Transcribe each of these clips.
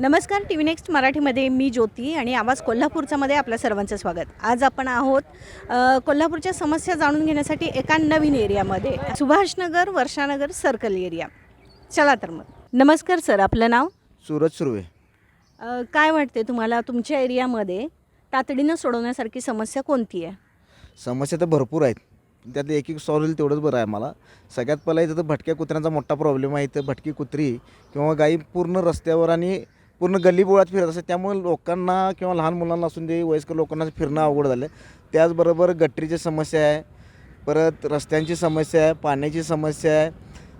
नमस्कार T V next मराठीमध्ये मी ज्योती आणि आवाज कोल्हापूरचामध्ये आपल्या सर्वांचं स्वागत. आज आपण आहोत कोल्हापूरच्या समस्या जाणून घेण्यासाठी एका नवीन एरियामध्ये सुभाषनगर वर्षानगर सर्कल एरिया. चला तर मग. नमस्कार सर आपलं नाव? सूरज सुर्वे. काय वाटते तुम्हाला? तुमच्या एरियामध्ये तातडीनं सोडवण्यासारखी समस्या कोणती आहे? समस्या तर भरपूर आहेत. त्यातलं एक एक सॉल्व होईल तेवढंच बरं आहे मला. सगळ्यात पहिला इथं तर भटक्या कुत्र्यांचा मोठा प्रॉब्लेम आहे. इथं भटकी कुत्री किंवा गायी पूर्ण रस्त्यावर आणि पूर्ण गल्लीबोळात फिरत असतात. त्यामुळे लोकांना किंवा लहान मुलांना असून दे वयस्कर लोकांना फिरणं अवघड झालं त्याचबरोबर गटरीची समस्या आहे. परत रस्त्यांची समस्या आहे पाण्याची समस्या आहे.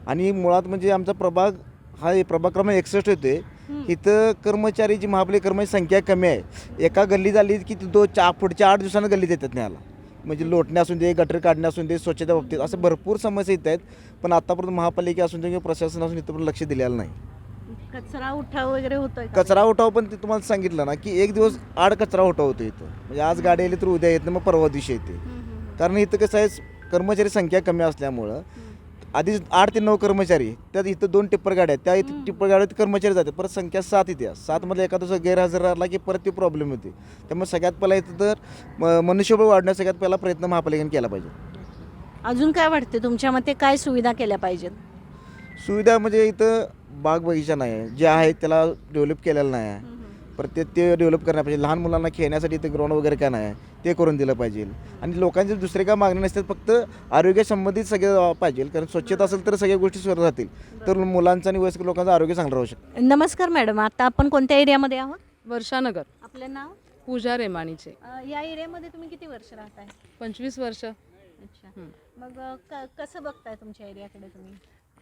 आणि मुळात म्हणजे आमचा प्रभाग हा प्रभाग क्रमांक एकसष्ट होते इथं कर्मचारी जी महाबली कर्मचारी संख्या कमी आहे. एका गल्लीत आली की ती दो चा पुढच्या आठ दिवसांना गल्लीत येतात न्यायला. म्हणजे लोटणे असून दे गटर काढणे असून दे स्वच्छता बाबतीत असं भरपूर समस्या येत आहेत. पण आतापर्यंत महापालिका असून दे किंवा प्रशासन असून इथं पण लक्ष दिलेलं नाही. कचरा उठाव वगैरे होतोय का? कचरा उठाव पण ते तुम्हाला सांगितलं ना की एक दिवस आड कचरा उठाव होतो इथं. म्हणजे आज गाडी आली तर उद्या येत नाही मग परवा दिवशी येते. हम्म, हम्म, कारण इथं कसं आहे कर्मचारी संख्या कमी असल्यामुळं आधी आठ ते नऊ कर्मचारी त्यात इथं दोन टिप्पर गाड्या आहेत. त्या इथं टिप्पर गाड्यात कर्मचारी जातात परत संख्या सात इथे सातमध्ये एका दिवसा गैरहजर राहिला की परत ती प्रॉब्लेम होते त्यामुळे सगळ्यात पहिला इथं तर म- मनुष्यबळ वाढण्याचा सगळ्यात पहिला प्रयत्न महापालिकेने केला पाहिजे. अजून काय वाटते तुमच्या मते काय सुविधा केल्या पाहिजेत? सुविधा म्हणजे इथं बाग बगीचा नाही. आहे जे आहे त्याला डेव्हलप केलेलं नाही. आहे परत ते ते डेव्हलप करण्या पाहिजे. लहान मुलांना खेळण्यासाठी इथं ग्राउंड वगैरे काय नाही आहे ते करून दिलं पाहिजे. आणि लोकांचे दुसरे काय मागणी नसतात फक्त आरोग्यासंबंधित सगळे पाहिजे. कारण स्वच्छता असेल तर सगळ्या गोष्टी सुरू राहतील. तर मुलांचं आणि वयस्कर लोकांचं आरोग्य चांगलं राहू शकतं. नमस्कार मॅडम. आता आपण कोणत्या एरियामध्ये आहोत? वर्षानगर. आपलं नाव? पूजा रेमाणीचे. अ, या एरियामध्ये तुम्ही किती वर्ष राहताय? पंचवीस वर्ष. अच्छा. हं. मग अ, क- कसं बघताय तुमच्या एरियाकडे तुम्ही?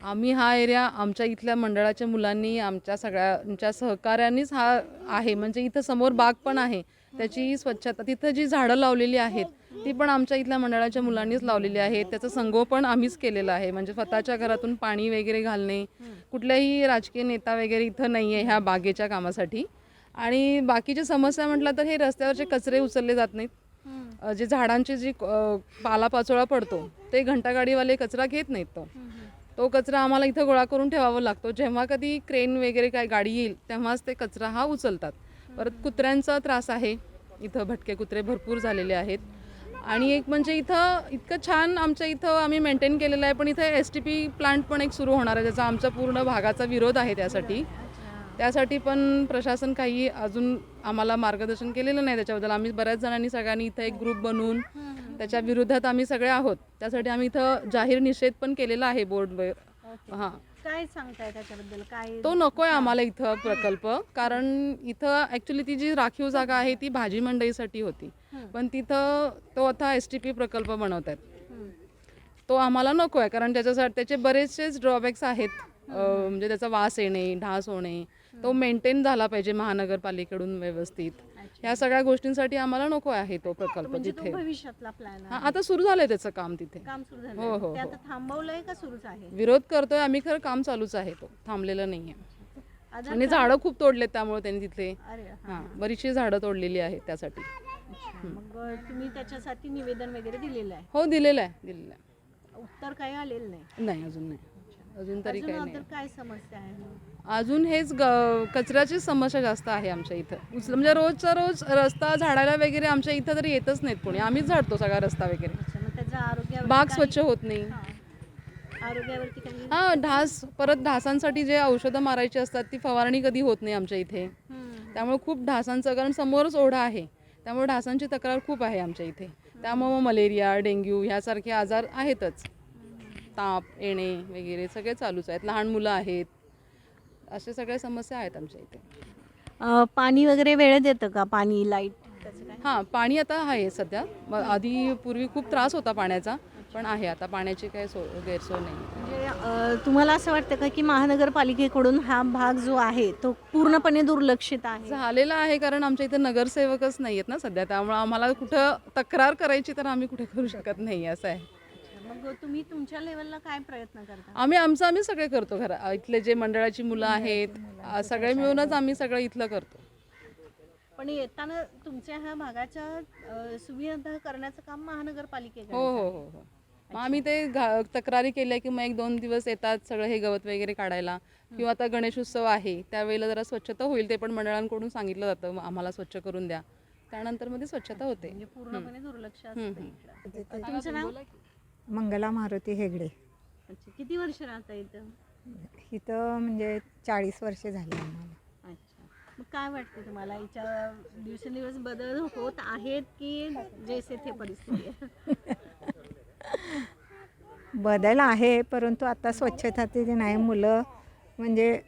आम्ही हा एरिया आमच्या इथल्या मंडळाच्या मुलांनी आमच्या सगळ्यांच्या सहकार्यांनीच हा आहे. म्हणजे इथं समोर बाग पण आहे. त्याची स्वच्छता तिथं जी झाडं लावलेली आहेत ती पण आमच्या इथल्या मंडळाच्या मुलांनीच लावलेली आहेत. त्याचं संगोपन आम्हीच केलेलं आहे. म्हणजे स्वतःच्या घरातून पाणी वगैरे घालणे कुठल्याही राजकीय नेता वगैरे इथं नाही आहे ह्या बागेच्या कामासाठी. आणि बाकीची समस्या म्हटलं तर हे रस्त्यावरचे कचरे उचलले जात नाहीत. जे झाडांची जी पालापाचोळा पडतो ते घंटागाडीवाले कचरा घेत नाहीत तो. तो कचरा आम्हाला इथं गोळा करून ठेवावा लागतो. जेव्हा कधी क्रेन वगैरे काय गाडी येईल तेव्हाच ते कचरा हा उचलतात. परत कुत्र्यांचा त्रास आहे. इथं भटके कुत्रे भरपूर झालेले आहेत. आणि एक म्हणजे इथं इतकं छान आमच्या इथं आम्ही मेंटेन केलेलं आहे पण इथं एस टी पी प्लांट पण एक सुरू होणार आहे. ज्याचा आमच्या पूर्ण भागाचा विरोध आहे त्यासाठी. त्यासाठी पण प्रशासन काही अजून आम्हाला मार्गदर्शन केलेलं नाही त्याच्याबद्दल. आम्ही बऱ्याच जणांनी सगळ्यांनी इथं एक ग्रुप बनवून त्याच्या विरोधात आम्ही सगळे आहोत. त्यासाठी आम्ही इथं जाहीर निषेध पण केलेला आहे बोर्डवर हां. काय सांगताय त्याच्याबद्दल? काय तो नकोय आम्हाला इथं प्रकल्प. कारण इथं ॲक्च्युली ती जी राखीव जागा आहे ती भाजी मंडईसाठी होती. पण तिथं तो आता एस टी पी प्रकल्प बनवत आहेत. तो आम्हाला नको आहे कारण त्याच्यासाठी त्याचे बरेचसेच ड्रॉबॅक्स आहेत. म्हणजे त्याचा वास येणे ढास होणे तो मेंटेन झाला पाहिजे महानगरपालिकेकडून व्यवस्थित. ह्या सगळ्या गोष्टींसाठी आम्हाला नको आहे तो प्रकल्प म्हणजे तिथे. भविष्यातला प्लॅन हा आता सुरू झालंय त्याचं काम तिथे. काम सुरू हो, झालं हो, ते हो. आता थांबवलंय का सुरूच आहे? विरोध करतोय आम्ही खरं काम चालूच आहे तो. थांबलेलं नाहीये. आधार आणि झाडं खूप तोडलेत त्यामुळे त्यांनी अरे हा. हा बरीचशी झाडं तोडलेली आहेत त्यासाठी. मग तुम्ही त्याच्यासाठी निवेदन वगैरे दिलेलं आहे? हो दिलेलं आहे दिलेलं आहे. उत्तर काही आलेलं नाही? नाही अजून नाही. अजून तरी अजून काही नाही. काय समस्या आहे? अजून हेच ग कचऱ्याची समस्या जास्त आहे आमच्या इथं. उचल म्हणजे रोजचा रोज रस्ता झाडायला वगैरे आमच्या इथं तरी येतच नाहीत कोणी. आम्हीच झाडतो सगळा रस्ता वगैरे. बाग स्वच्छ होत नाही. हा. ढास परत ढासांसाठी जे औषधं मारायची असतात ती फवारणी कधी होत नाही आमच्या इथे. त्यामुळे खूप ढासांचं कारण समोरच ओढा आहे. त्यामुळे ढासांची तक्रार खूप आहे आमच्या इथे. त्यामुळे मलेरिया डेंग्यू ह्यासारखे आजार आहेतच. ताप येणे वगैरे सगळे चालूच आहेत. लहान मुलं आहेत. अशा सगळ्या समस्या आहेत आमच्या इथे. अ, पाणी वगैरे वेळेत येतं का? पाणी लाइट त्याचं काय? हां पाणी आता आहे सध्या. म- आधी पूर्वी खूप त्रास होता पाण्याचा पण आहे आता. पाण्याची काही सो गैरसोय नाही. म्हणजे अ, तुम्हाला असं वाटतं का की महानगरपालिकेकडून हा भाग जो आहे तो पूर्णपणे दुर्लक्षित आहे? झालेलं आहे कारण आमच्या इथे नगरसेवकच नाही आहेत ना सध्या. त्यामुळे आम्हाला कुठं तक्रार करायची तर आम्ही कुठे करू शकत नाही असं आहे. मग तुम्ही तुमच्या लेवलला काय प्रयत्न करता? आम्ही आमचं आम्ही सगळे करतो घरा इथले जे मंडळाची मुलं आहेत सगळे मिळूनच आम्ही सगळं इथलं करतो. पण येताना तुमच्या ह्या भागाच्या सुविधा करण्याचं काम महानगरपालिकेकडे हो हो हो हो. मग आम्ही ते घा तक्रारी केल्या की मग एक दोन दिवस येतात सगळं हे गवत वगैरे काढायला. किंवा आता गणेश उत्सव आहे त्यावेळेला जरा स्वच्छता होईल ते पण मंडळांकडून सांगितलं जातं. मग आम्हाला स्वच्छ करून द्या. त्यानंतरमध्ये स्वच्छता होते. म्हणजे पूर्णपणे दुर्लक्ष असतं हम्म. इकडं. तुमचं नाव? मंगला मारुती हेगडे. अच्छा किती वर्ष राहता इथं? इथं म्हणजे चाळीस वर्ष झाली आम्हाला. अच्छा. मग काय वाटतं तुम्हाला? याच्या दिवसेंदिवस बदल होत आहेत की जैसे थे परिस्थिती आहे? बदल आहे परंतु आता स्वच्छता तिथे नाही. मुलं म्हणजे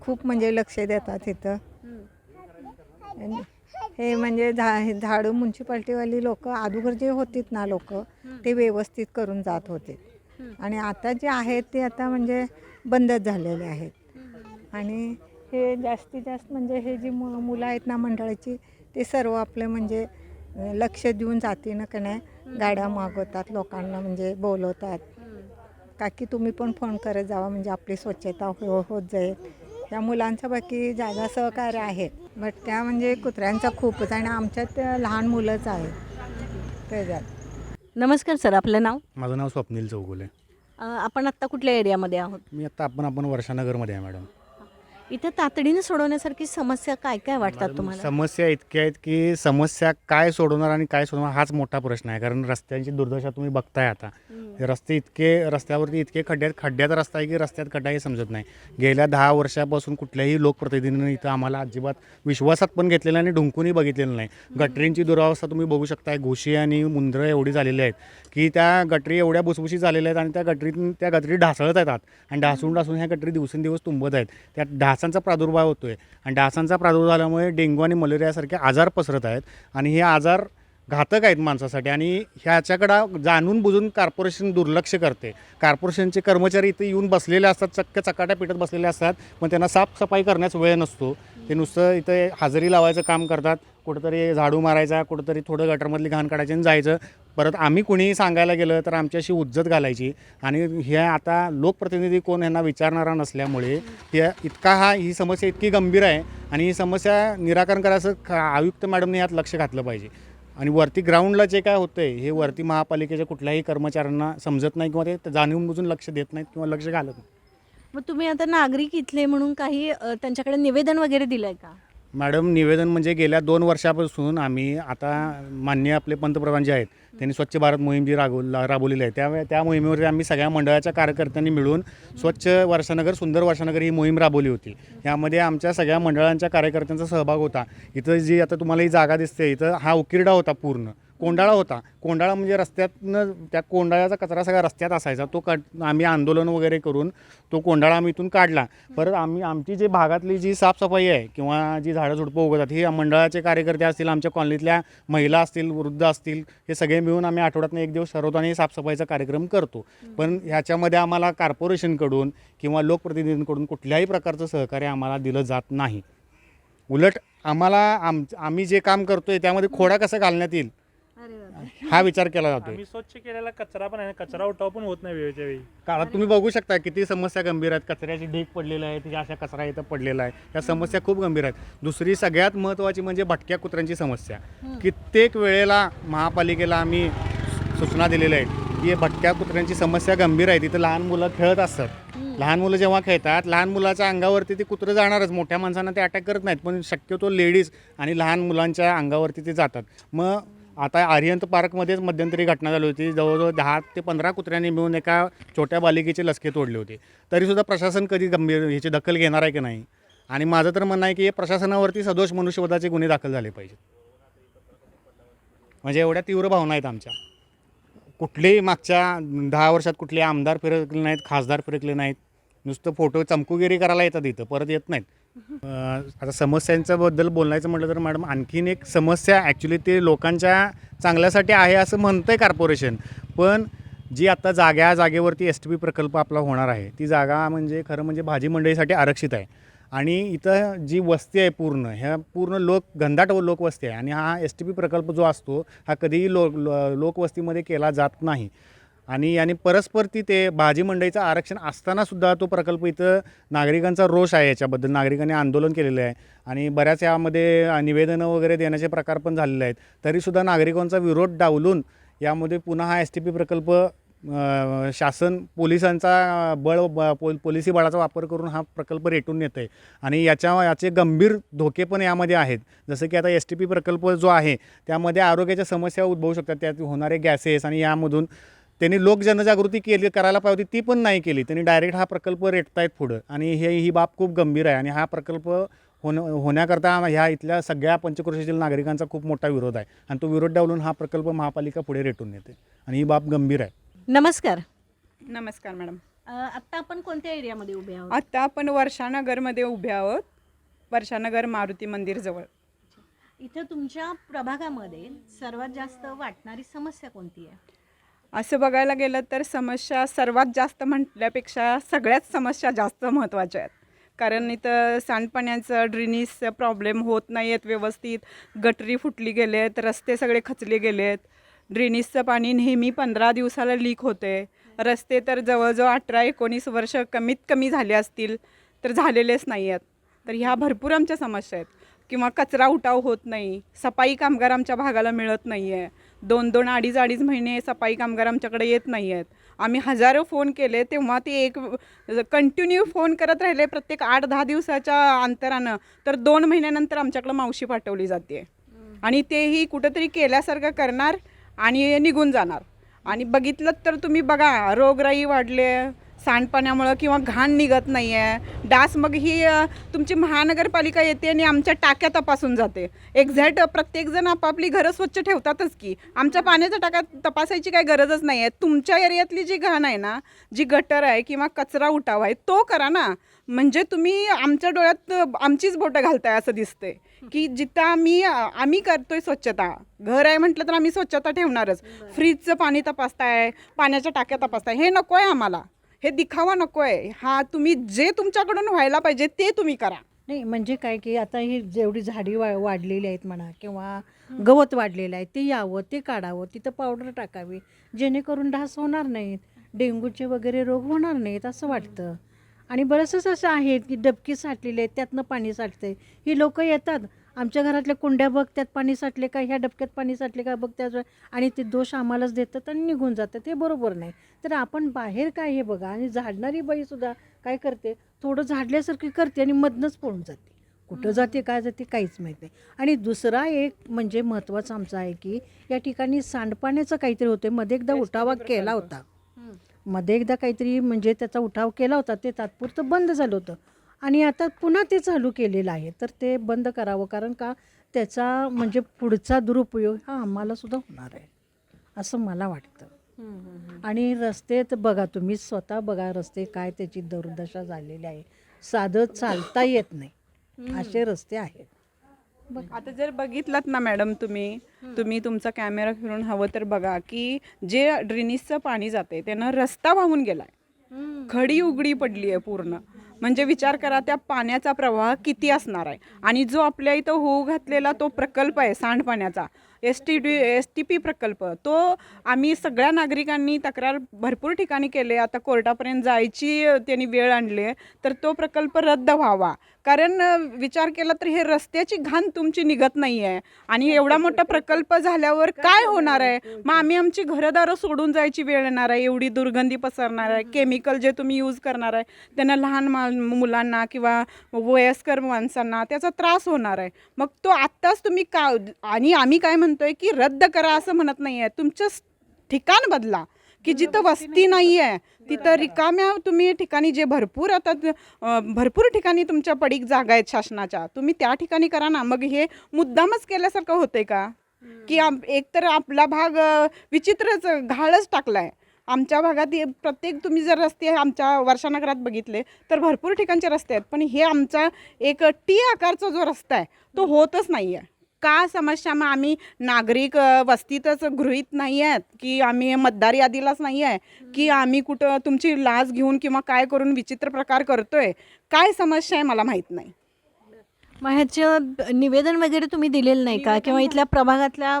खूप म्हणजे लक्ष देतात इथं. हम्म. आणि हे म्हणजे झा झाडू म्युन्सिपाल्टीवाली लोक अगोदर जे होतीत ना लोक ते व्यवस्थित करून जात होते. आणि आता जे आहेत ते आता म्हणजे बंदच झालेले आहेत. आणि हे जास्तीत जास्त म्हणजे हे जी मु मुलं आहेत ना मंडळाची ते सर्व आपले म्हणजे लक्ष देऊन जातीनं का नाही? गाड्या मागवतात लोकांना म्हणजे बोलवतात. काकी तुम्ही पण फोन करत जावा म्हणजे आपली स्वच्छता हो होत जाईल. या मुलांचं बाकी जागा सहकार्य आहे बट त्या म्हणजे कुत्र्यांचा खूपच आणि आमच्यात लहान मुलंच आहेत. त्याच्यात. नमस्कार सर आपलं नाव? माझं नाव स्वप्नील चौगुले. अ, आपण आत्ता कुठल्या एरियामध्ये आहोत? मी आता आपण आपण वर्षानगरमध्ये आहे मॅडम. इथं तातडीने सोडवण्यासारखी समस्या काय काय वाटतात तुम्हाला? समस्या इतक्या आहेत की समस्या काय सोडवणार आणि काय सोडवणार हाच मोठा प्रश्न आहे. कारण रस्त्यांची दुर्दशा तुम्ही बघताय आता. रस्ते इतके रस्त्यावरती इतके खड्ड्यात खड्ड्यात रस्ता आहे की रस्त्यात खड्डा हे समजत नाही. गेल्या दहा वर्षापासून कुठल्याही लोकप्रतिनिधीनं इथं आम्हाला अजिबात विश्वासात पण घेतलेलं नाही आणि ढुंकूनही बघितलेलं नाही. गटरींची दुरावस्था तुम्ही बघू शकताय. घुशी आणि मुंद्रं एवढी झालेली आहेत की त्या गटरी एवढ्या भुसभुशीत झालेल्या आहेत आणि त्या गटरीतून त्या गटरी ढासळत आहेत आणि ढासून ढासून ह्या गटरी दिवसेंदिवस तुंबत आहेत. त्या डासांचा प्रादुर्भाव आहे आणि डासांचा प्रादुर्भाव झाल्यामुळे डेंग्यू आणि मलेरियासारखे आजार पसरत आहेत. आणि हे आजार घातक आहेत माणसासाठी आणि ह्याच्याकडं जाणून बुजून कॉर्पोरेशन दुर्लक्ष करते. कॉर्पोरेशनचे कर्मचारी इथे येऊन बसलेले असतात चक्क चकाट्या पेटत बसलेले असतात. पण त्यांना साफसफाई करण्यास वेळ नसतो. ते नुसतं इथे हजेरी लावायचं काम करतात. कुठंतरी झाडू मारायचा कुठंतरी थोडं गटरमधली घाण काढायची आणि जायचं. परत आम्ही कुणीही सांगायला गेलं तर आमच्याशी उज्जत घालायची. आणि हे आता लोकप्रतिनिधी कोण यांना विचारणारा नसल्यामुळे हे इतका हा ही समस्या इतकी गंभीर आहे आणि ही समस्या निराकरण करायचं खा आयुक्त मॅडमने यात लक्ष घातलं पाहिजे. आणि वरती ग्राउंडला जे काय होतं आहे हे वरती महापालिकेच्या कुठल्याही कर्मचाऱ्यांना समजत नाही किंवा ते जाणून बुजून लक्ष देत नाहीत किंवा लक्ष घालत नाही मग तुम्ही आता नागरिक इथले म्हणून काही त्यांच्याकडे निवेदन वगैरे दिलं आहे का? मॅडम निवेदन म्हणजे गेल्या दोन वर्षापासून आम्ही आता मान्य आपले पंतप्रधान जे आहेत त्यांनी स्वच्छ भारत मोहीम जी राबव राबवलेली आहे त्या त्या मोहिमेवर आम्ही सगळ्या मंडळाच्या कार्यकर्त्यांनी मिळून स्वच्छ वर्षानगर सुंदर वर्षानगर ही मोहीम राबवली होती. यामध्ये आमच्या सगळ्या मंडळांच्या कार्यकर्त्यांचा सहभाग होता. इथं जी आता तुम्हाला ही जागा दिसते इथं हा उकिरडा होता पूर्ण. कोंडाळा होता. कोंडाळा म्हणजे रस्त्यातनं त्या कोंडाळ्याचा कचरा सगळा रस्त्यात असायचा. तो कट आम्ही आंदोलन वगैरे करून तो कोंडाळा आम्ही इथून काढला. परत आम्ही आमची जी भागातली जी साफसफाई आहे किंवा जी झाडं झुडपं उगवतात ही मंडळाचे कार्यकर्ते असतील आमच्या कॉलनीतल्या महिला असतील वृद्ध असतील हे सगळे मिळून आम्ही आठवड्यातनं एक दिवस ठरवतो आणि साफसफाईचा कार्यक्रम करतो. पण ह्याच्यामध्ये आम्हाला कॉर्पोरेशनकडून किंवा लोकप्रतिनिधींकडून कुठल्याही प्रकारचं सहकार्य आम्हाला दिलं जात नाही. उलट आम्हाला आम आम्ही जे काम करतो आहे त्यामध्ये खोडा कसा घालण्यात येईल? हा विचार केला आम्ही स्वच्छ केलेला कचरा पण आहे कचरा उठाव पण होत नाही वेळच्या वेळी. काळात तुम्ही बघू शकता किती समस्या गंभीर आहेत. कचऱ्याची ढीक पडलेली आहे या अशा कचरा इथं पडलेला आहे. या समस्या खूप गंभीर आहेत. दुसरी सगळ्यात महत्त्वाची म्हणजे भटक्या कुत्र्यांची समस्या. कित्येक वेळेला महापालिकेला आम्ही सूचना दिलेल्या आहेत की हे भटक्या कुत्र्यांची समस्या गंभीर आहे. तिथं लहान मुलं खेळत असतात. लहान मुलं जेव्हा खेळतात लहान मुलाच्या अंगावरती ते कुत्रं जाणारच. मोठ्या माणसांना ते अटॅक करत नाहीत. पण शक्यतो लेडीज आणि लहान मुलांच्या अंगावरती ते जातात. मग आता आर्यंत पार्कमध्येच मध्यंतरी घटना झाली होती. जवळजवळ दहा ते पंधरा कुत्र्यांनी मिळून एका छोट्या बालिकेचे लसके तोडले होते. तरीसुद्धा प्रशासन कधी गंभीर ह्याची दखल घेणार आहे की नाही? आणि माझं तर म्हणणं आहे की हे प्रशासनावरती सदोष मनुष्यवधाचे गुन्हे दाखल झाले पाहिजेत. म्हणजे एवढ्या तीव्र भावना आहेत आमच्या. कुठलेही मागच्या दहा वर्षात कुठले आमदार फिरकले नाहीत खासदार फिरकले नाहीत. नुसतं फोटो चमकुगिरी करायला येतात इथं परत येत नाहीत. आता समस्यांच्या बद्दल बोलायचं म्हटलं तर मॅडम आणखीन एक समस्या ॲक्च्युली ते लोकांच्या चांगल्यासाठी आहे असं म्हणतं आहे कॉर्पोरेशन पण जी आता जाग्या जागेवरती एस टी पी प्रकल्प आपला होणार आहे ती जागा म्हणजे खरं म्हणजे भाजी मंडईसाठी आरक्षित आहे. आणि इथं जी वस्ती आहे पूर्ण ह्या पूर्ण लोक घनदाट लोकवस्ती आहे. आणि हा एस टी पी प्रकल्प जो असतो हा कधीही लो- लोकवस्तीमध्ये केला जात नाही. आणि याने परस्पर ती ते भाजी मंडईचं आरक्षण असतानासुद्धा तो प्रकल्प इथं नागरिकांचा रोष आहे याच्याबद्दल. नागरिकांनी आंदोलन केलेलं आहे. आणि बऱ्याच यामध्ये निवेदनं वगैरे देण्याचे प्रकार पण झालेले आहेत. तरीसुद्धा नागरिकांचा विरोध डावलून यामध्ये पुन्हा हा एस टी पी प्रकल्प शासन पोलिसांचा बळ ब- पोल पोलिसी बळाचा वापर करून हा प्रकल्प रेटून येत आहे आणि याच्या याचे गंभीर धोके पण यामध्ये आहेत. जसं की आता एस टी पी प्रकल्प जो आहे त्यामध्ये आरोग्याच्या समस्या उद्भवू शकतात. त्यात होणारे गॅसेस आणि यामधून त्यांनी लोक जनजागृती केली करायला पाहिजे होती ती पण नाही केली. त्यांनी डायरेक्ट हा प्रकल्प रेटतायत पुढं. आणि हे ही बाब खूप गंभीर आहे. आणि हा प्रकल्प होण होण्याकरता ह्या इथल्या सगळ्या पंचक्रोशीतील नागरिकांचा खूप मोठा विरोध आहे. आणि तो विरोध डावलून हा प्रकल्प महापालिका पुढे रेटून येते आणि ही बाब गंभीर आहे. नमस्कार. नमस्कार मॅडम. आत्ता आपण कोणत्या एरियामध्ये उभे आहोत? आत्ता आपण वर्षानगरमध्ये उभे आहोत. वर्षानगर मारुती मंदिरजवळ इथं तुमच्या प्रभागामध्ये सर्वात जास्त वाटणारी समस्या कोणती आहे? असं बघायला गेलं तर समस्या सर्वात जास्त म्हटल्यापेक्षा सगळ्याच समस्या जास्त महत्त्वाच्या आहेत. कारण इथं सांडपाण्याचं ड्रेनेजचं प्रॉब्लेम होत नाही आहेत व्यवस्थित. गटरी फुटली गेले आहेत रस्ते सगळे खचले गेले आहेत ड्रेनेजचं पाणी नेहमी पंधरा दिवसाला लीक होते रस्ते तर जवळजवळ अठरा एकोणीस वर्ष कमीत कमी झाले असतील तर झालेलेच नाही आहेत तर ह्या भरपूर आमच्या समस्या आहेत. किंवा कचरा उठाव होत नाही. सफाई कामगार आमच्या भागाला मिळत नाही आहे दोन दोन अडीच अडीच महिने सफाई कामगार आमच्याकडे येत नाही आहेत. आम्ही हजारो फोन केले तेव्हा ते एक कंटिन्यू फोन करत राहिले प्रत्येक आठ दहा दिवसाच्या अंतरानं. तर दोन महिन्यानंतर आमच्याकडं मावशी पाठवली जाते. आणि तेही कुठंतरी केल्यासारखं करणार आणि निघून जाणार. आणि बघितलं तर तुम्ही बघा रोगराई वाढले सांडपाण्यामुळं किंवा घाण निघत नाही आहे डास मग ही तुमची महानगरपालिका येते आणि आमच्या टाक्या तपासून जाते. एक्झॅक्ट प्रत्येकजण आपापली घरं स्वच्छ ठेवतातच की. आमच्या पाण्याच्या टाक्या तपासायची काही गरजच नाही आहे तुमच्या एरियातली जी घाण आहे ना जी गटर आहे किंवा कचरा उठाव आहे तो करा ना. म्हणजे तुम्ही आमच्या डोळ्यात आमचीच बोटं घालताय असं दिसतंय. की जिथं आम्ही आम्ही करतोय स्वच्छता. घर आहे म्हटलं तर आम्ही स्वच्छता ठेवणारच. फ्रीजचं पाणी तपासताय पाण्याच्या टाक्या तपासताय. हे नको आहे आम्हाला. हे दिखावा नको आहे हा तुम्ही जे तुमच्याकडून व्हायला पाहिजे ते तुम्ही करा. नाही म्हणजे काय की आता ही जेवढी झाडी वा वाढलेली आहेत म्हणा किंवा गवत वाढलेलं आहे ते यावं ते काढावं तिथं पावडर टाकावी. जेणेकरून ढास होणार नाहीत डेंग्यूचे वगैरे रोग होणार नाहीत असं वाटतं. आणि बरंचसं असं आहेत की डबकी साठलेली आहेत त्यातनं पाणी साठते ही लोक येतात आमच्या घरातल्या कुंड्या बघ त्यात पाणी साठले का ह्या डबक्यात पाणी साठले का बघ त्यात आणि ते दोष आम्हालाच देतात आणि निघून जातात. हे बरोबर नाही. तर आपण बाहेर काय हे बघा आणि झाडणारी बाईसुद्धा काय करते? थोडं झाडल्यासारखी करते आणि मधनंच पळून जाते. कुठं जाते काय जाते काहीच माहीत नाही. आणि दुसरा एक म्हणजे महत्त्वाचा आमचा आहे की या ठिकाणी सांडपाण्याचं काहीतरी होतं मध्ये एकदा उठावा केला होता. मध्ये एकदा काहीतरी म्हणजे त्याचा उठाव केला होता. ते तात्पुरतं बंद झालं होतं. आणि आता पुन्हा ते चालू केलेलं आहे. तर ते बंद करावं कारण का त्याचा म्हणजे पुढचा दुरुपयोग हा आम्हाला सुद्धा होणार आहे असं मला वाटतं. आणि रस्ते तर बघा तुम्ही स्वतः बघा रस्ते काय त्याची दुर्दशा झालेली आहे. साधं चालता येत नाही. असे रस्ते आहेत. आता जर बघितलात ना मॅडम तुम्ही तुम्ही तुमचा कॅमेरा फिरून हवं तर बघा की जे ड्रेनेजचं पाणी जाते त्यानं रस्ता वाहून गेलाय. खडी उघडी पडली आहे पूर्ण. म्हणजे विचार करा त्या पाण्याचा प्रवाह किती असणार आहे? आणि जो आपल्या इथं होऊ घातलेला तो प्रकल्प आहे सांडपाण्याचा. S T D S T P प्रकल्प. तो आम्ही सगळ्या नागरिकांनी तक्रार भरपूर ठिकाणी केले. आता कोर्टापर्यंत जायची त्यांनी वेळ आणली आहे. तर तो प्रकल्प रद्द व्हावा. कारण विचार केला तर हे रस्त्याची घाण तुमची निघत नाही आहे आणि एवढा मोठा प्रकल्प झाल्यावर काय होणार आहे? मग आम्ही आमची घरदारं सोडून जायची वेळ येणार आहे. एवढी दुर्गंधी पसरणार आहे. केमिकल जे तुम्ही यूज करणार आहे त्यांना लहान मा मुलांना किंवा वयस्कर माणसांना त्याचा त्रास होणार आहे. मग तो आत्ताच तुम्ही का आणि आम्ही काय म्हणतोय की रद्द करा असं म्हणत नाही आहे तुमचं ठिकाण बदला. की जिथं वस्ती नाही. आहे तिथं रिकाम्या तुम्ही ठिकाणी जे भरपूर आता भरपूर ठिकाणी तुमच्या पडीक जागा आहेत शासनाच्या. तुम्ही त्या ठिकाणी करा ना. मग हे मुद्दामच केल्यासारखं होतंय का? की आम- एकतर आपला भाग विचित्रच घाळच टाकलाय. आमच्या भागात प्रत्येक तुम्ही जर रस्ते आमच्या वर्षानगरात बघितले तर भरपूर ठिकाणचे रस्ते आहेत. पण हे आमचा एक टी आकारचा जो रस्ता आहे तो होतच नाही आहे का समस्या. मग आम्ही नागरिक वस्तीतच गृहीत नाही आहेत की आम्ही मतदार यादीलाच नाही आहे की आम्ही कुठं तुमची लाच घेऊन किंवा काय करून विचित्र प्रकार करतोय. काय समस्या आहे मला माहीत नाही. मग ह्याचं निवेदन वगैरे तुम्ही दिलेलं नाही का? किंवा इथल्या प्रभागातल्या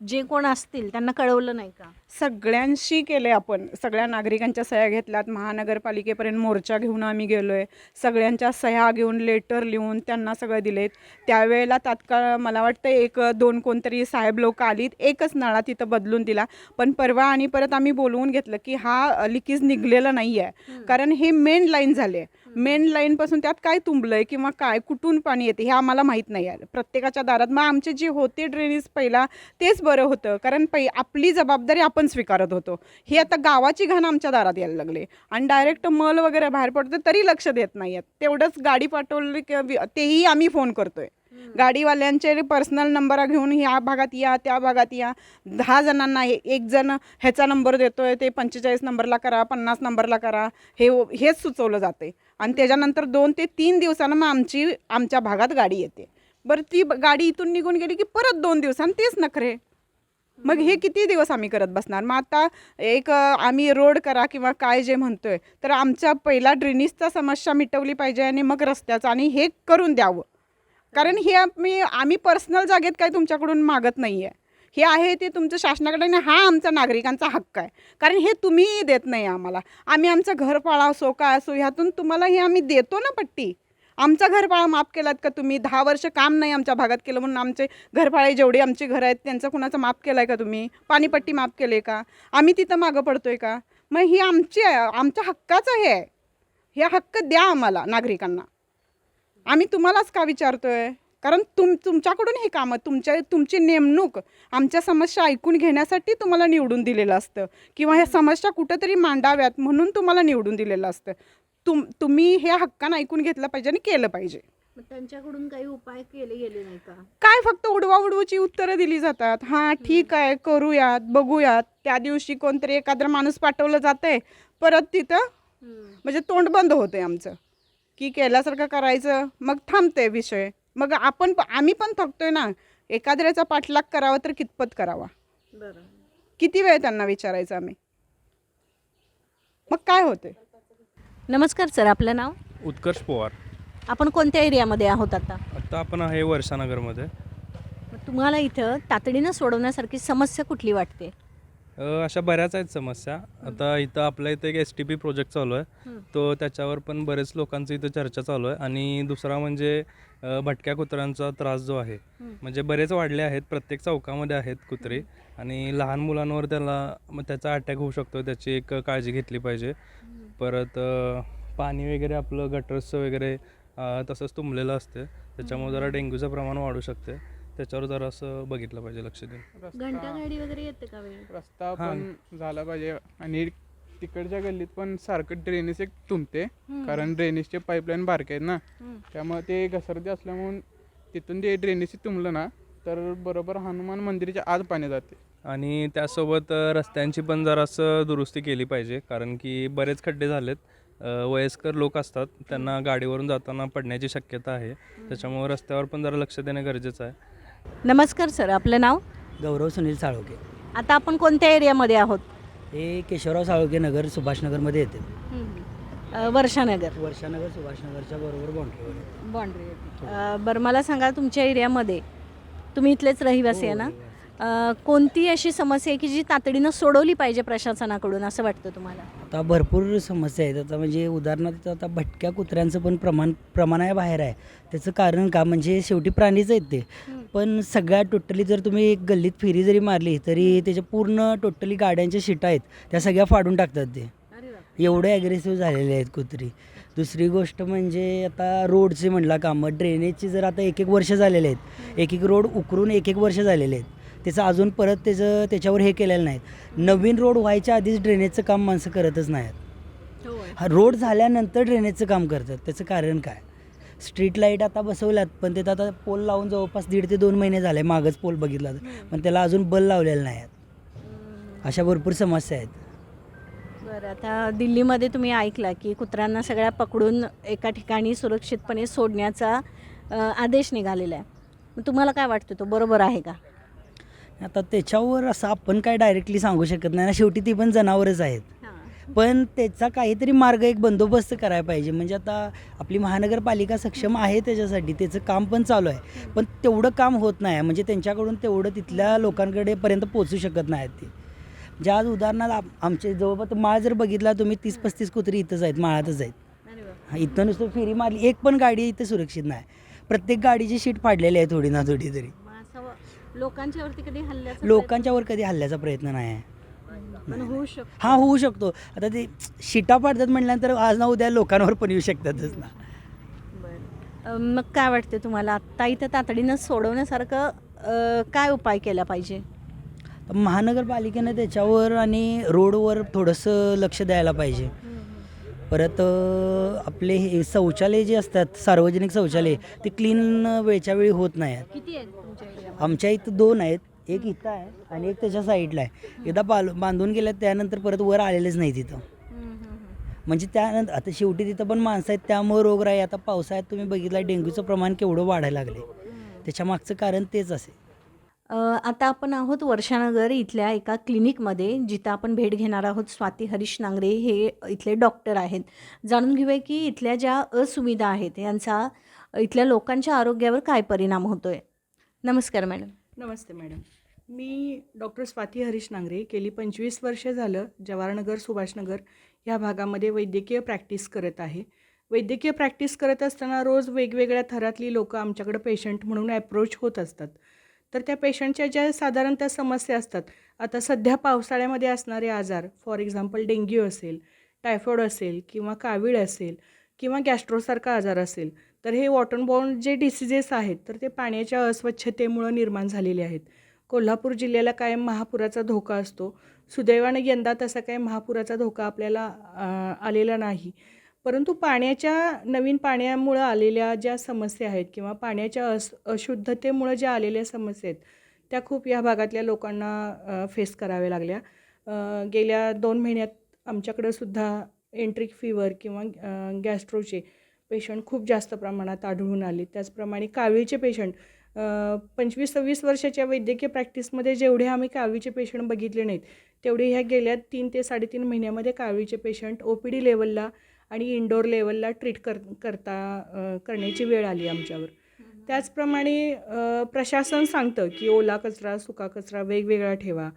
जे कोण असतील त्यांना कळवलं नाही का? सगळ्यांशी केले आपण. सगळ्या नागरिकांच्या सह्या घेतल्यात. महानगरपालिकेपर्यंत मोर्चा घेऊन आम्ही गेलो आहे सगळ्यांच्या सह्या घेऊन लेटर लिहून त्यांना सगळं दिलेत. त्यावेळेला तात्काळ मला वाटतं एक दोन कोणतरी साहेब लोक आलीत. एकच नळा तिथं बदलून दिला. पण परवा आणि परत आम्ही बोलवून घेतलं की हा लिकेज निघलेला नाही आहे कारण हे मेन लाईन झाले मेन लाईनपासून त्यात काय तुंबलंय किंवा काय कुठून पाणी येते हे आम्हाला माहीत नाही. आहे प्रत्येकाच्या दारात. मग आमचे जे होते ड्रेनेज पहिला तेच बरं होतं. कारण पै आपली जबाबदारी आपण स्वीकारत होतो. ही आता गावाची घाण आमच्या दारात यायला लागले. आणि डायरेक्ट मल वगैरे बाहेर पडतो तरी लक्ष देत नाही आहेत. तेवढंच गाडी पाठवली की वि- तेही आम्ही फोन करतोय. गाडीवाल्यांचे पर्सनल नंबर घेऊन ह्या भागात या त्या भागात या. दहा जणांना एक जण ह्याचा नंबर देतोय ते पंचेचाळीस नंबरला करा पन्नास नंबरला करा. हे हेच सुचवलं जाते. आणि त्याच्यानंतर दोन ते तीन दिवसानं मग आमची आमच्या भागात गाडी येते. बरं ती गाडी इथून निघून गेली की परत दोन दिवसांनी तेच नखरे. मग हे किती दिवस आम्ही करत बसणार? मग आता एक आम्ही रोड करा किंवा काय जे म्हणतोय तर आमच्या पहिला ड्रेनेजचा समस्या मिटवली पाहिजे आणि मग रस्त्याचं आणि हे करून द्यावं. कारण हे आम्ही आम्ही पर्सनल जागेत काही तुमच्याकडून मागत नाही आहे हे आहे ते तुमचं शासनाकडे आणि हा आमचा नागरिकांचा हक्क आहे. कारण हे तुम्ही देत नाही आम्हाला. आम्ही आमचं घरपाळा असो काय असो ह्यातून तुम्हाला हे आम्ही देतो ना पट्टी. आमचा घरपाळा माफ केलात का तुम्ही? दहा वर्ष काम नाही आमच्या भागात केलं म्हणून आमचे घरपाळे जेवढे आमचे घर आहेत त्यांचं कुणाचं माफ केलं आहे का तुम्ही? पाणीपट्टी माफ केली आहे का? आम्ही तिथं मागं पडतोय का? मग ही आमची आहे आमच्या हक्काचं हे आहे. हे हक्क द्या आम्हाला नागरिकांना. आम्ही तुम्हालाच का विचारतोय? कारण तुम तुमच्याकडून हे कामं तुमच्या तुमची नेमणूक आमच्या समस्या ऐकून घेण्यासाठी तुम्हाला निवडून दिलेलं असतं. किंवा ह्या समस्या कुठंतरी मांडाव्यात म्हणून तुम्हाला निवडून दिलेलं असतं. तुम तुम्ही हे हक्कानं ऐकून घेतलं पाहिजे आणि केलं पाहिजे. मग त्यांच्याकडून काही उपाय केले गेले नाही का? काय फक्त उडवा उडवूची उत्तरं दिली जातात. हां ठीक आहे करूयात बघूयात. त्या दिवशी कोणतरी एखादा माणूस पाठवलं जातंय. परत तिथं म्हणजे तोंड बंद होतंय आमचं. की केल्यासारखं करायचं. मग थांबते विषय. मग आपण प- आम्ही पण थकतोय ना. एखाद्याचा पाठलाग करावा तर कितपत करावा. बरं किती वेळ त्यांना विचारायचं आम्ही? मग काय होते नमस्कार सर आपलं नाव? उत्कर्ष पवार. आपण कोणत्या एरियामध्ये आहोत आता? आत्ता आपण आहे वर्षानगरमध्ये मग तुम्हाला इथं तातडीनं सोडवण्यासारखी समस्या कुठली वाटते? अ, अशा बऱ्याच आहेत समस्या. आता इथं आपल्या इथं एक एस टी पी प्रोजेक्ट चालू आहे. तो त्याच्यावर पण बरेच लोकांचं इथं चर्चा चालू आहे. आणि दुसरा म्हणजे अ, भटक्या कुत्र्यांचा त्रास जो आहे म्हणजे बरेच वाढले आहेत. प्रत्येक चौकामध्ये आहेत कुत्रे. आणि लहान मुलांवर त्याला मग त्याचा अटॅक होऊ शकतो त्याची एक काळजी घेतली पाहिजे. परत पाणी वगैरे आपलं गटर्सचं वगैरे तसंच तुंबलेलं असते त्याच्यामुळे जरा डेंग्यूचं प्रमाण वाढू शकते त्याच्यावर जरा असं बघितलं पाहिजे लक्ष देऊन. वगैरे येते का रस्ता. पण झाला पाहिजे. आणि तिकडच्या गल्लीत पण सारखं ड्रेनेज एक तुंबते. कारण ड्रेनेजचे पाईपलाईन बारके आहेत ना. त्यामुळे ते घसरते असल्यामुळे तिथून ते ड्रेनेज तुंबलं ना तर बरोबर हनुमान मंदिराच्या आत पाणी जाते. आणि त्यासोबत रस्त्यांची पण जरासं दुरुस्ती केली पाहिजे कारण की बरेच खड्डे झालेत. वयस्कर लोक असतात त्यांना गाडीवरून जाताना पडण्याची शक्यता आहे. त्याच्यामुळे रस्त्यावर पण जरा लक्ष देणं गरजेचं आहे. नमस्कार सर. आपलं नाव? गौरव सुनील साळोके. आता आपण कोणत्या एरियामध्ये आहोत? हे केशवराव साळोके नगर सुभाषनगरमध्ये येते. वर्षानगर. वर्षानगर सुभाषनगरच्या बरोबर बाउंड्रीवर आहे. बाँड्री बरं मला सांगा तुमच्या एरियामध्ये तुम्ही इथलेच रहिवासी आहे ना? अ, कोणती अशी समस्या आहे की जी तातडीनं सोडवली पाहिजे प्रशासनाकडून असं वाटतं तुम्हाला? आता भरपूर समस्या आहेत. आता म्हणजे उदाहरणार्थ आता भटक्या कुत्र्यांचं पण प्रमाण प्रमाण आहे बाहेर आहे. त्याचं कारण का? म्हणजे शेवटी प्राणीच आहेत ते. पण सगळ्या टोटली जर तुम्ही एक गल्लीत फेरी जरी मारली तरी त्याच्या पूर्ण टोटली गाड्यांच्या शिटा आहेत. त्या सगळ्या फाडून टाकतात ते. एवढे ॲग्रेसिव्ह झालेले आहेत कुत्री. दुसरी गोष्ट म्हणजे आता रोडचे म्हटला कामं ड्रेनेजची जर आता एक एक वर्ष झालेले आहेत. एक एक रोड उकरून एक एक वर्ष झालेले आहेत. त्याचं अजून परत त्याचं त्याच्यावर हे केलेलं नाहीत. नवीन रोड व्हायच्या आधीच ड्रेनेजचं काम माणसं करतच नाहीत. हा रोड झाल्यानंतर ड्रेनेजचं काम करतात. त्याचं कारण काय? स्ट्रीट लाइट आता बसवल्यात पण ते आता पोल लावून जवळपास दीड ते दोन महिने झाले मागच पोल बघितला. तर. पण त्याला अजून बल लावलेलं नाही आहेत अशा भरपूर समस्या आहेत. बरं आता दिल्लीमध्ये तुम्ही ऐकला की कुत्र्यांना सगळ्या पकडून एका ठिकाणी सुरक्षितपणे सोडण्याचा आदेश निघालेला आहे. तुम्हाला काय वाटतं? तो बरोबर आहे का? आता त्याच्यावर असं आपण काय डायरेक्टली सांगू शकत नाही. ना शेवटी ती पण जनावरच आहेत. पण त्याचा काहीतरी मार्ग एक बंदोबस्त करायला पाहिजे. म्हणजे आता आपली महानगरपालिका सक्षम आहे त्याच्यासाठी. त्याचं काम पण चालू आहे. पण तेवढं काम होत नाही. म्हणजे त्यांच्याकडून तेवढं तिथल्या लोकांकडे पर्यंत पोचू शकत नाहीत ते. ज्या आज उदाहरणार्थ आम- आमचे जवळपास माळ जर बघितला तुम्ही तीस पस्तीस कुत्री इथंच आहेत माळातच आहेत. हा, इथं नुसतं फेरी मारली. एक पण गाडी इथं सुरक्षित नाही. प्रत्येक गाडीची शीट फाडलेली आहे थोडी ना थोडी तरी. लोकांच्यावरती कधी हल्ल्याचा लोकांच्यावर कधी हल्ल्याचा प्रयत्न नाही आहे. प्रयत्न पण होऊ शकतो. हा होऊ शकतो. आता ते शिटा पाडतात म्हटल्यानंतर आज ना उद्या लोकांवर पण येऊ शकतातच ना. अ, मग काय वाटते तुम्हाला? आत्ता इथं तातडीनं सोडवण्यासारखं अ, काय उपाय केला पाहिजे? महानगरपालिकेनं त्याच्यावर आणि रोडवर थोडंसं लक्ष द्यायला पाहिजे. परत अ, आपले हे शौचालय जे असतात सार्वजनिक शौचालय ते क्लीन वेळच्या वेळी होत नाही किती आहेत तुमच्या? आमच्या इथं दोन आहेत. एक इथं आहे आणि एक त्याच्या साईडला आहे. एकदा बाल बांधून गेलं त्यानंतर परत वर आलेलेच नाही तिथं. म्हणजे त्यानंतर आता शेवटी तिथं पण माणसं आहेत त्यामुळे रोगराई आता पावसाळ्यात तुम्ही बघितला डेंग्यूचं प्रमाण केवढं वाढायला लागले त्याच्या मागचं कारण तेच असेल. आता आपण आहोत वर्षानगर इथल्या एका क्लिनिकमध्ये जिथं आपण भेट घेणार आहोत स्वाती हरीश नांगरे हे इथले डॉक्टर आहेत. जाणून घेऊया की इथल्या ज्या असुविधा आहेत यांचा इथल्या लोकांच्या आरोग्यावर काय परिणाम होतोय. नमस्कार मॅडम. नमस्ते मॅडम. मी डॉक्टर स्वाती हरीश नांगरे गेली पंचवीस वर्ष झालं जवाहरनगर सुभाषनगर ह्या भागामध्ये वैद्यकीय प्रॅक्टिस करत आहे. वैद्यकीय प्रॅक्टिस करत असताना रोज वेगवेगळ्या थरातली लोकं आमच्याकडं पेशंट म्हणून ॲप्रोच होत असतात. तर त्या पेशंटच्या ज्या साधारणतः समस्या असतात आता सध्या पावसाळ्यामध्ये असणारे आजार फॉर एक्झाम्पल डेंग्यू असेल टायफॉईड असेल किंवा कावीळ असेल किंवा गॅस्ट्रोसारखा आजार असेल तर हे वॉटरबॉर्न जे डिसिजेस आहेत तर ते पाण्याच्या अस्वच्छतेमुळं निर्माण झालेले आहेत. कोल्हापूर जिल्ह्याला कायम महापुराचा धोका असतो? सुदैवानं यंदा तसा काय महापुराचा धोका आपल्याला आलेला नाही. परंतु पाण्याच्या नवीन पाण्यामुळं आलेल्या ज्या समस्या आहेत किंवा पाण्याच्या अस अशुद्धतेमुळं ज्या आलेल्या समस्या आहेत त्या खूप या भागातल्या लोकांना फेस कराव्या लागल्या. गेल्या दोन महिन्यात आमच्याकडं सुद्धा एंट्रिक फीवर किंवा गॅस्ट्रोचे पेशंट खूप जास्त प्रमाणात आढळून आले. त्याचप्रमाणे कावीळचे पेशंट पंचवीस सव्वीस वर्षाच्या वैद्यकीय प्रॅक्टिसमध्ये जेवढे आम्ही कावीळचे पेशंट बघितले नाहीत तेवढे ह्या गेल्या तीन ते साडेतीन महिन्यामध्ये कावीळचे पेशंट ओ पी डी लेवलला आणि इंडोर लेवलला ट्रीट कर करता करण्याची वेळ आली आमच्यावर. त्याचप्रमाणे प्रशासन सांगतं की ओला कचरा सुका कचरा वेगवेगळा ठेवा.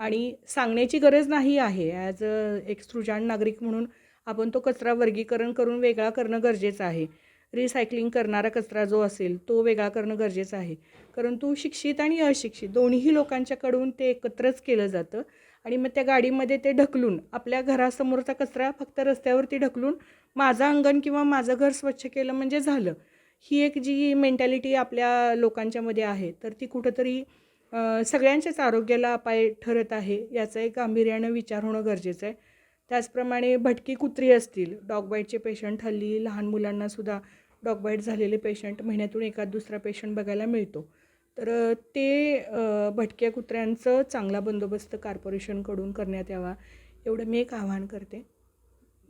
आणि सांगण्याची गरज नाही आहे. ॲज अ एक सृजाण नागरिक म्हणून आपण तो कचरा वर्गीकरण करून वेगळा करणं गरजेचं आहे. रिसायकलिंग करणारा कचरा जो असेल तो वेगळा करणं गरजेचं आहे. परंतु शिक्षित आणि अशिक्षित दोन्ही लोकांच्याकडून ते एकत्रच केलं जातं आणि मग त्या गाडीमध्ये ते ढकलून आपल्या घरासमोरचा कचरा फक्त रस्त्यावरती ढकलून माझं अंगण किंवा माझं घर स्वच्छ केलं म्हणजे झालं. ही एक जी मेंटॅलिटी आपल्या लोकांच्यामध्ये आहे तर ती कुठंतरी सगळ्यांच्याच आरोग्याला अपाय ठरत आहे याचा एक गांभीर्यानं विचार होणं गरजेचं आहे. त्याचप्रमाणे भटकी कुत्री असतील डॉगबाईटचे पेशंट हल्ली लहान मुलांनासुद्धा डॉगबाईट झालेले पेशंट महिन्यातून एखाद दुसरा पेशंट बघायला मिळतो. तर ते भटक्या कुत्र्यांचं चांगला बंदोबस्त कॉर्पोरेशनकडून करण्यात यावा एवढं मी एक आवाहन करते.